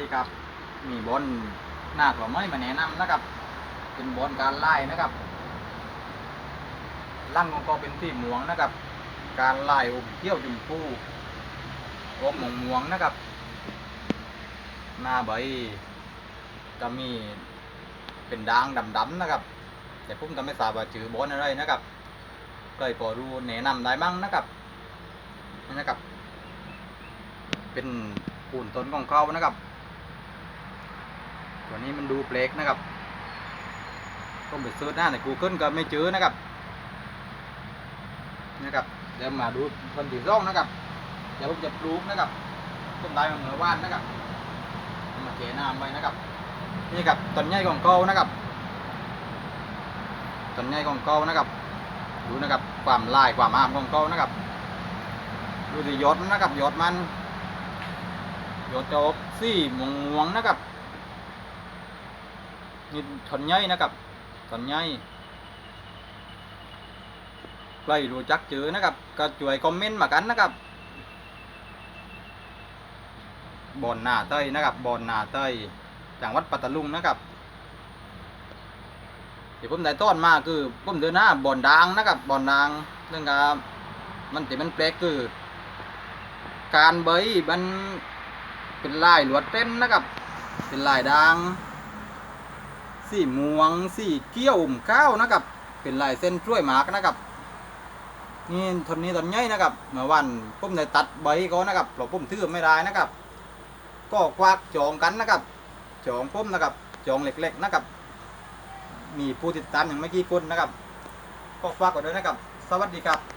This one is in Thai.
ดีครับ มีบอลหน้ากว่าไม้มาแนะนำนะครับ เป็นบอลการไล่นะครับลั่งของก็เป็นที่วงนะครับ การไล่อมเที่ยวจุ่มพูอมหมวงม่วงนะครับ หน้าใบก็มีเป็นด่างดำๆนะครับ แต่ผมก็ไม่ทราบว่าชื่อบอลอะไรนะครับก็เลยพอรู้แนะนำได้บ้างนะครับนี่นะครับ เป็นปูนต้นของเขานะครับ ตัวนี้มันดูเปลกนะครับผมไปเสิร์ชหน้าใน Google ก็ไม่เจอนะครับ นะครับเดี๋ยวมาดูต้นที่ร่องนะครับเดี๋ยวผมจะปลูกนะครับต้นไม้มาเหนือว่านนะครับมาเจน้ำไว้นะครับ นี่ครับต้นใหญ่ของเขานะครับต้นใหญ่ของเขานะครับดูนะครับความลายความอามของเขานะครับดูสิยอดนะครับยอดมันยอดจะออกสีม่วงๆนะครับ นี่ต้นใหญ่นะครับต้นใหญ่ใครรู้จักเจอนะครับ ก็ช่วยคอมเมนต์มากันนะครับบอนนาเต้ยนะครับบอนนาเต้ยจังหวัดปัตตาลุงนะครับเดี๋ยวผมได้ต้อนมาคือผมเดินหน้าบอนดางนะครับบอนดางเรื่องการมันติมันแปลกคือ การใบยมันเป็นลายหลวดเต้นนะครับ เป็นลายดาง สีม่วงสีเกี้ยวมข้าวนะครับ เป็นลายเส้นช่วยหมากนะครับนี่ทนนี้ตอนใหญ่นะครับเมื่อวันผมได้ตัดใบเขานะครับเราะผมถือไม่ได้นะครับ ก็ควักจองกันนะครับจองผมนะครับจองเล็กๆนะครับ มีผู้ติดตามอย่างไม่กี่คนนะครับ ก็ฝากกันด้วยนะครับ สวัสดีครับ